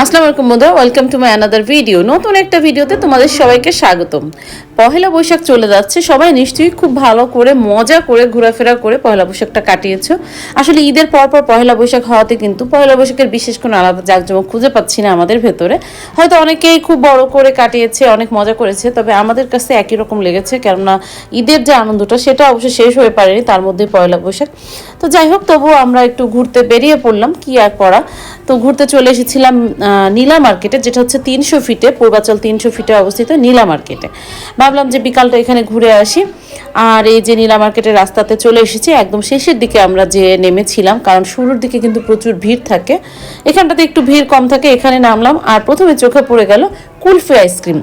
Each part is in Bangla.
আসসালামু আলাইকুম বন্ধুরা welcome to my another video নতুন একটা ভিডিওতে তোমাদের সবাইকে স্বাগতম। পহেলা বৈশাখ চলে যাচ্ছে, সবাই নিশ্চয়ই খুব ভালো করে, মজা করে, ঘোরাফেরা করে পহেলা বৈশাখটা কাটিয়েছ। আসলে ঈদের পর পর পহেলা বৈশাখ হওয়াতে কিন্তু পহেলা বৈশাখের বিশেষ কোনো আলাদা জাঁকজমক খুঁজে পাচ্ছি না আমাদের ভেতরে। হয়তো অনেকেই খুব বড় করে কাটিয়েছে, অনেক মজা করেছে, তবে আমাদের কাছে একই রকম লেগেছে, কেননা ঈদের যে আনন্দটা সেটা অবশ্য শেষ হয়ে পারেনি, তার মধ্যে পয়লা বৈশাখ। তো যাই হোক, তবুও আমরা একটু ঘুরতে বেরিয়ে পড়লাম, কি আর করা। তো ঘুরতে চলে এসেছিলাম নীলা মার্কেটে, যেটা হচ্ছে তিনশো ফিটে, পূর্বাচল তিনশো ফিটে অবস্থিত নীলা মার্কেটে। ভাবলাম যে বিকালটা এখানে ঘুরে আসি। আর এই যে নীলা মার্কেটের রাস্তাতে চলে এসেছি, একদম শেষের দিকে আমরা যে নেমেছিলাম, কারণ শুরুর দিকে কিন্তু প্রচুর ভিড় থাকে। এখানটাতে একটু ভিড় কম থাকে, এখানে নামলাম, আর প্রথমে চোখে পড়ে গেল কুলফি আইসক্রিম।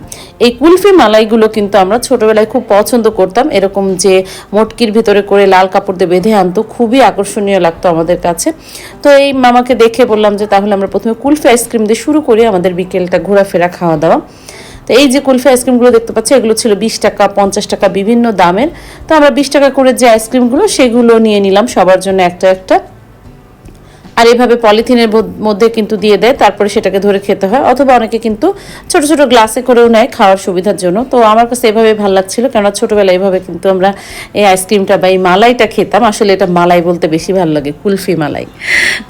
এই কুলফি মালাইগুলো কিন্তু আমরা ছোটবেলায় খুব পছন্দ করতাম। এরকম যে মটকির ভিতরে করে লাল কাপড় দিয়ে বেঁধে আনতো, খুবই আকর্ষণীয় লাগতো আমাদের কাছে। তো এই মামাকে দেখে বললাম যে তাহলে আমরা প্রথমে কুলফি আইসক্রিম দিয়ে শুরু করি আমাদের বিকেলটা ঘোরাফেরা, খাওয়া দাওয়া। তো এই যে কুলফি আইসক্রিমগুলো দেখতে পাচ্ছি, এগুলো ছিল বিশ টাকা, পঞ্চাশ টাকা বিভিন্ন দামের। তো আমরা বিশ টাকা করে যে আইসক্রিমগুলো, সেগুলো নিয়ে নিলাম সবার জন্য একটা একটা। আর এভাবে পলিথিনের মধ্যে কিন্তু দিয়ে দেয়, তারপরে সেটাকে ধরে খেতে হয়। অথবা অনেকে কিন্তু ছোট ছোট গ্লাসে করেও নেয় খাওয়ার সুবিধার জন্য। তো আমার কাছে এভাবে ভালো লাগছিল, কেননা ছোটবেলায় এভাবে কিন্তু আমরা এই আইসক্রিমটা বা এই মালাইটা খেতাম। আসলে এটা মালাই বলতে বেশি ভালো লাগে, কুলফি মালাই।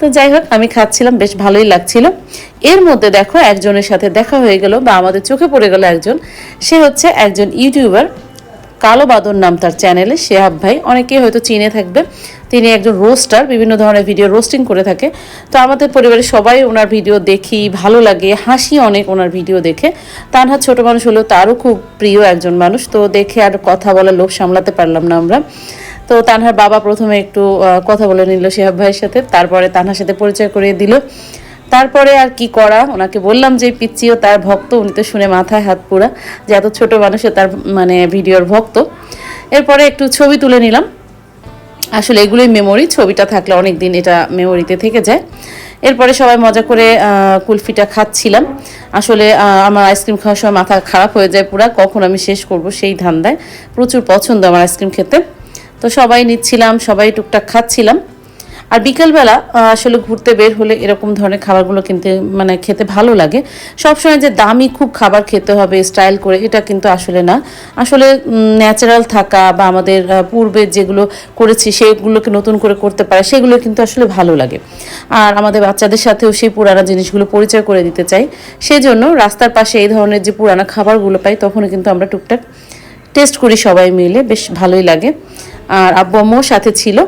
তো যাই হোক, আমি খাচ্ছিলাম, বেশ ভালোই লাগছিল। এর মধ্যে দেখো, একজনের সাথে দেখা হয়ে গেল বা আমাদের চোখে পড়ে গেল একজন। সে হচ্ছে একজন ইউটিউবার। কালো বাদর নাম তার চ্যানেলে, শেহাব ভাই। অনেকেই হয়তো চিনে থাকবে। তিনি একজন রোস্টার বিভিন্ন ধরনের ভিডিও রোস্টিং করে থাকে। তো আমাদের পরিবারের সবাই ওনার ভিডিও দেখি, ভালো লাগে, হাসি অনেক ওনার ভিডিও দেখে। তানহা ছোট মানুষ হলেও তারও খুব প্রিয় একজন মানুষ। তো দেখে আর কথা বলার লোভ সামলাতে পারলাম না আমরা। তো তানহার বাবা প্রথমে একটু কথা বলে নিল শেহাব ভাইয়ের সাথে। তারপরে তানহার সাথে পরিচয় করিয়ে দিল। তারপরে আর কি করা? ওনাকে বললাম যে, পিচ্চিও তার ভক্ত, উনি তো শুনে মাথায় হাত পুরা, যে এত ছোট মানুষে তার মানে ভিডিওর ভক্ত। এরপরে একটু ছবি তুলে নিলাম। আসলে এগুলোই মেমোরি ছবিটা থাকলে অনেক দিন এটা মেমোরিতে থেকে যায়। এরপরে সবাই মজা করে কুলফিটা খাচ্ছিলাম। আসলে আমার আইসক্রিম খাওয়ার সময় মাথা খারাপ হয়ে যায় পুরা, কখন আমি শেষ করব সেই ধান্দায়। প্রচুর পছন্দ আমার আইসক্রিম খেতে। তো সবাই নিচ্ছিলাম, সবাই টুকটাক খাচ্ছিলাম। আর বিকেলবেলা আসলে ঘুরতে বের হলে এরকম ধরনের খাবারগুলো কিনতে মানে খেতে ভালো লাগে। সবসময় যে দামি খুব খাবার খেতে হবে স্টাইল করে, এটা কিন্তু আসলে না। আসলে ন্যাচারাল থাকা বা আমাদের পূর্বে যেগুলো করেছি, সেগুলোকে নতুন করে করতে পারে, সেগুলো কিন্তু আসলে ভালো লাগে। আর আমাদের বাচ্চাদের সাথেও সেই পুরানো জিনিসগুলো পরিচয় করে দিতে চাই। সেই জন্য রাস্তার পাশে এই ধরনের যে পুরানো খাবারগুলো পাই, তখনও কিন্তু আমরা টুকটাক টেস্ট করি সবাই মিলে, বেশ ভালোই লাগে। আর আব্বু আম্মুও সাথে ছিল।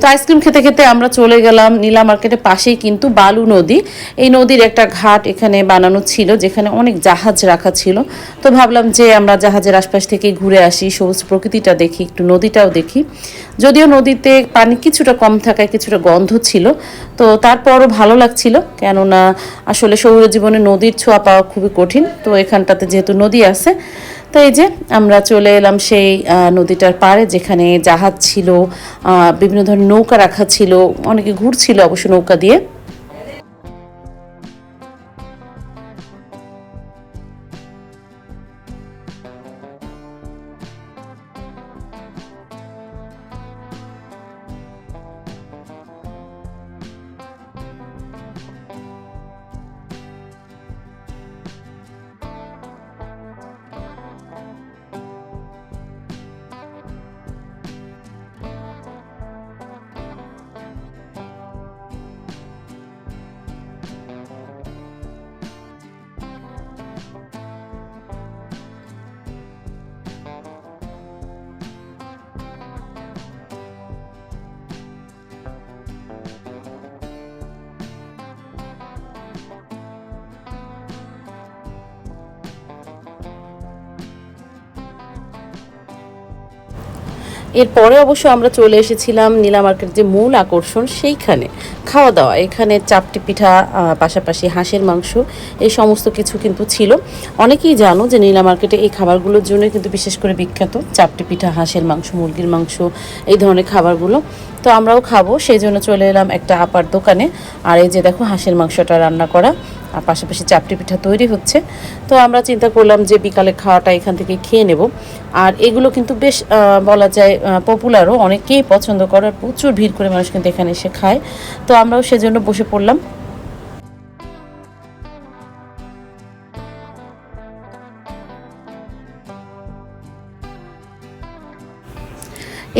তো আইসক্রিম খেতে খেতে আমরা চলে গেলাম নীলা মার্কেটের পাশেই কিন্তু বালু নদী। এই নদীর একটা ঘাট এখানে বানানো ছিল, যেখানে অনেক জাহাজ রাখা ছিল। তো ভাবলাম যে আমরা জাহাজের আশপাশ থেকে ঘুরে আসি, সবুজ প্রকৃতিটা দেখি, একটু নদীটাও দেখি। যদিও নদীতে পানি কিছুটা কম থাকায় কিছুটা গন্ধ ছিল, তো তারপরও ভালো লাগছিল। কেননা আসলে শহুরে জীবনে নদীর ছোঁয়া পাওয়া খুবই কঠিন, তো এখানটাতে যেহেতু নদী আছে তো এই যে আমরা চলে এলাম সেই নদীটার পাড়ে যেখানে জাহাজ ছিল বিভিন্ন ধরনের নৌকা রাখা ছিল, অনেকে ঘুরছিল অবশ্য নৌকা দিয়ে। এরপরে অবশ্য আমরা চলে এসেছিলাম নীলা মার্কেট যে মূল আকর্ষণ সেইখানে। খাওয়া দাওয়া, এখানে চাপটি পিঠা পাশাপাশি হাঁসের মাংস, এই সমস্ত কিছু কিন্তু ছিল। অনেকেই জানো যে নীলা মার্কেটে এই খাবারগুলোর জন্য কিন্তু বিশেষ করে বিখ্যাত চাপটি পিঠা, হাঁসের মাংস, মুরগির মাংস, এই ধরনের খাবারগুলো। তো আমরাও খাব, সেই জন্য চলে এলাম একটা আপার দোকানে। আর এই যে দেখো হাঁসের মাংসটা রান্না করা। আর পাশাপাশি চাপটি পিঠা তৈরি হচ্ছে। তো আমরা চিন্তা করলাম যে বিকালে খাওয়াটা এখান থেকে খেয়ে নেব। আর এগুলো কিন্তু বেশ বলা যায় পপুলারও অনেকেই পছন্দ করে, প্রচুর ভিড় করে মানুষ কিন্তু এখানে এসে খায়। তো আমরাও সেজন্য বসে পড়লাম।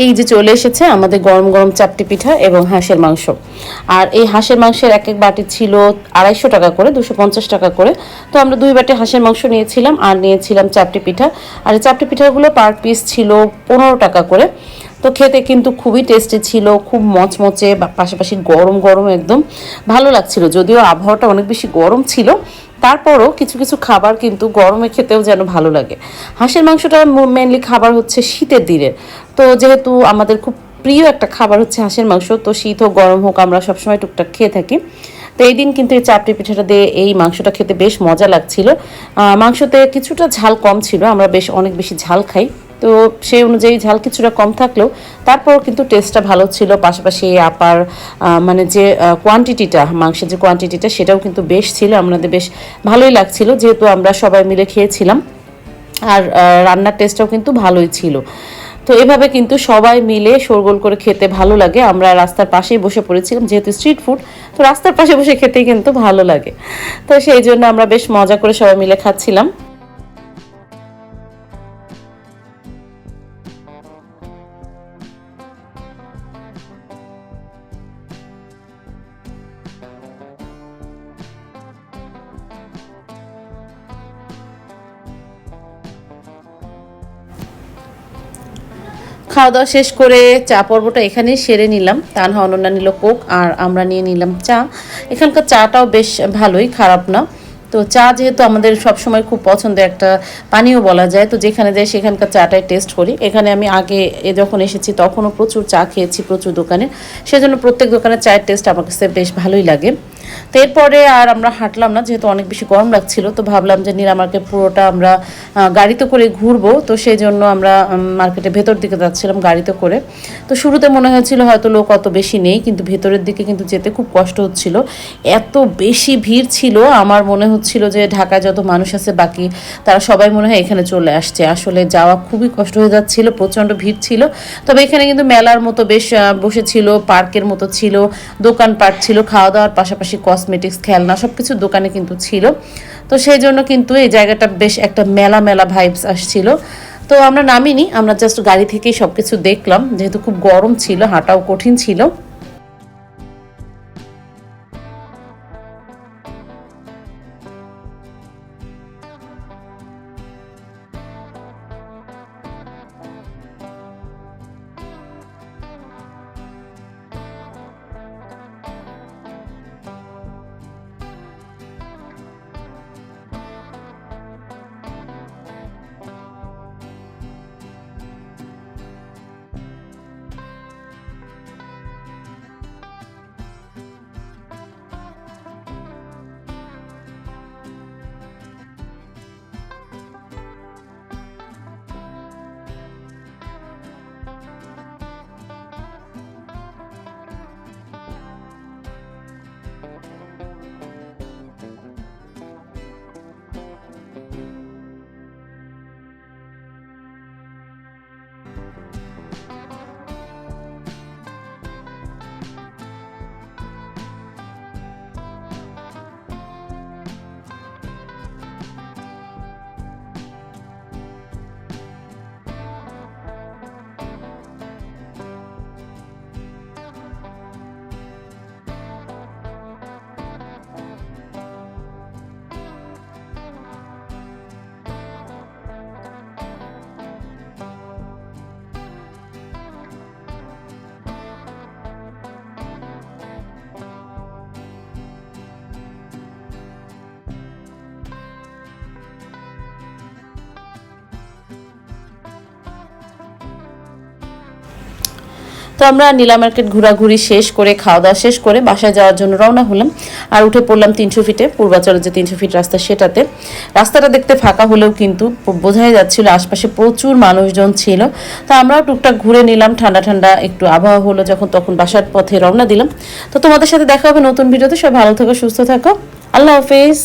এই যে চলে এসেছে আমাদের গরম গরম চাপটি পিঠা এবং হাঁসের মাংস। আর এই হাঁসের মাংসের এক এক বাটি ছিল আড়াইশো টাকা করে, দুশো পঞ্চাশ টাকা করে। তো আমরা দুই বাটি হাঁসের মাংস নিয়েছিলাম আর নিয়েছিলাম চাপটি পিঠা। আর এই চাপটি পিঠাগুলো পার পিস ছিল পনেরো টাকা করে। তো খেতে কিন্তু খুবই টেস্টি ছিল, খুব মচমচে, বা পাশাপাশি গরম গরম একদম ভালো লাগছিল। যদিও আবহাওয়াটা অনেক বেশি গরম ছিল, তারপরও কিছু কিছু খাবার কিন্তু গরমে খেতেও যেন ভালো লাগে। হাঁসের মাংসটা মেনলি খাবার হচ্ছে শীতের দিনের তো যেহেতু আমাদের খুব প্রিয় একটা খাবার হচ্ছে হাঁসের মাংস, তো শীত হোক, গরম হোক, আমরা সবসময় টুকটাক খেয়ে থাকি। তো এই দিন কিন্তু এই চাপটি পিঠাটা দিয়ে এই মাংসটা খেতে বেশ মজা লাগছিল। মাংসতে কিছুটা ঝাল কম ছিল, আমরা বেশ অনেক বেশি ঝাল খাই। তো সেই অনুযায়ী ঝাল কিছুটা কম থাকলেও তারপর কিন্তু টেস্টটা ভালো ছিল। পাশাপাশি আপার মানে যে কোয়ান্টিটিটা মাংসের যে কোয়ান্টিটিটা সেটাও কিন্তু বেশ ছিল, আমাদের বেশ ভালোই লাগছিল, যেহেতু আমরা সবাই মিলে খেয়েছিলাম। আর রান্নার টেস্টটাও কিন্তু ভালোই ছিল। তো এভাবে কিন্তু সবাই মিলে শোরগোল করে খেতে ভালো লাগে। আমরা রাস্তার পাশেই বসে পড়েছিলাম, যেহেতু স্ট্রিট ফুড তো রাস্তার পাশে বসে খেতেই কিন্তু ভালো লাগে। তো সেই জন্য আমরা বেশ মজা করে সবাই মিলে খাচ্ছিলাম। খাওয়া দাওয়া শেষ করে চা পর্বটা এখানেই সেরে নিলাম। তানহা অনন্যা নিল কোক আর আমরা নিয়ে নিলাম চা। এখানকার চাটাও বেশ ভালোই, খারাপ না। তো চা যেহেতু আমাদের সবসময় খুব পছন্দের একটা পানীয় বলা যায়, তো যেখানে যাই সেখানকার চাটাই টেস্ট করি। এখানে আমি আগে এ যখন এসেছি তখনও প্রচুর চা খেয়েছি প্রচুর দোকানে। সেজন্য প্রত্যেক দোকানের চায়ের টেস্ট আমার কাছে বেশ ভালোই লাগে। তো এরপরে আর আমরা হাঁটলাম না, যেহেতু অনেক বেশি গরম লাগছিল, তো ভাবলাম যে নীলা মার্কেট পুরোটা আমরা গাড়িতে করে ঘুরবো। তো সেই জন্য আমরা মার্কেটের ভেতর দিকে যাচ্ছিলাম গাড়িতে করে। তো শুরুতে মনে হয়েছিল হয়তো লোক অত বেশি নেই, কিন্তু ভেতরের দিকে কিন্তু যেতে খুব কষ্ট হচ্ছিল। এত বেশি ভিড় ছিল, আমার মনে হচ্ছিল যে ঢাকায় যত মানুষ আছে, বাকি তারা সবাই মনে হয় এখানে চলে আসছে। আসলে যাওয়া খুবই কষ্ট হয়ে যাচ্ছিল, প্রচণ্ড ভিড় ছিল। তবে এখানে কিন্তু মেলার মতো বেশ বসেছিল, পার্কের মতো ছিল, দোকানপাট ছিল খাওয়া দাওয়ার পাশাপাশি কসমেটিক্স খেলনা সব কিছু দোকানে কিন্তু ছিল। তো সেই জন্য কিন্তু এই জায়গাটা বেশ একটা মেলা মেলা ভাইবস আসছিল। তো আমরা নামিনি, আমরা জাস্ট গাড়ি থেকেই সব কিছু দেখলাম। যেহেতু খুব গরম ছিল, হাঁটাও কঠিন ছিল। তো আমরা নীলা মার্কেট ঘোরাঘুরি শেষ করে, খাওয়া দাওয়া শেষ করে বাসায় যাওয়ার জন্য রওনা হলাম আর উঠে পড়লাম তিনশো ফিটে। পূর্বাচলের যে তিনশো ফিট রাস্তা, সেটাতে। রাস্তাটা দেখতে ফাঁকা হলেও কিন্তু বোঝাই যাচ্ছিল আশপাশে প্রচুর মানুষজন ছিল। তো আমরাও টুকটাক ঘুরে নিলাম, ঠান্ডা ঠান্ডা একটু আবহাওয়া হলো যখন, তখন বাসার পথে রওনা দিলাম। তো তোমাদের সাথে দেখা হবে নতুন ভিডিওতে সব ভালো থাকো, সুস্থ থাকো। আল্লাহ হাফেজ।